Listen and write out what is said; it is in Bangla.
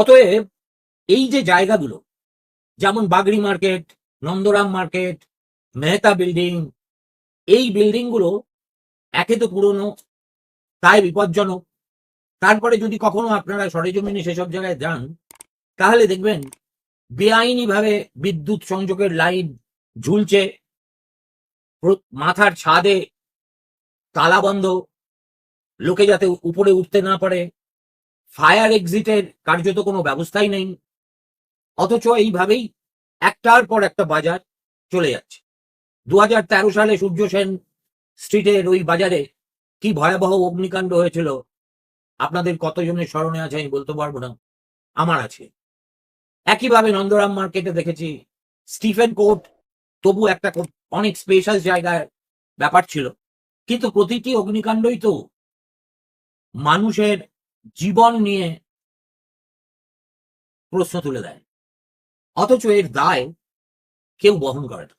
অতএব এই যে জায়গাগুলো, যেমন Bagri market, Nandram market, Mehta building, এই বিল্ডিংগুলো একে তো পুরনো, তাই বিপজ্জনক। তারপরে যদি কখনো আপনারা সরেজমিনে সেসব জায়গায় যান, তাহলে দেখবেন বেআইনিভাবে বিদ্যুৎ সংযোগের লাইন ঝুলছে মাথার ছাদে তালা বন্ধ, লোকে যাতে উপরে উঠতে না পারে। ফায়ার এক্সিটের কার্যত কোনো ব্যবস্থাই নেই। অথচ এইভাবেই একটার পর একটা বাজার চলে যাচ্ছে। দুহাজার তেরো সালে সূর্য সেন স্ট্রিটের ওই বাজারে কি ভয়াবহ অগ্নিকাণ্ড হয়েছিল, আপনাদের কতজনের স্মরণে আছে আমি বলতে পারব না। আমার আছে। একইভাবে নন্দরাম মার্কেটে দেখেছি, স্টিফেন কোর্ট তবু একটা অনেক স্পেশাল জায়গার ব্যাপার ছিল। কিন্তু প্রতিটি অগ্নিকাণ্ডই তো মানুষের জীবন নিয়ে প্রশ্ন তুলে দেয়। অথচ এর দায় কেউ বহন করে না।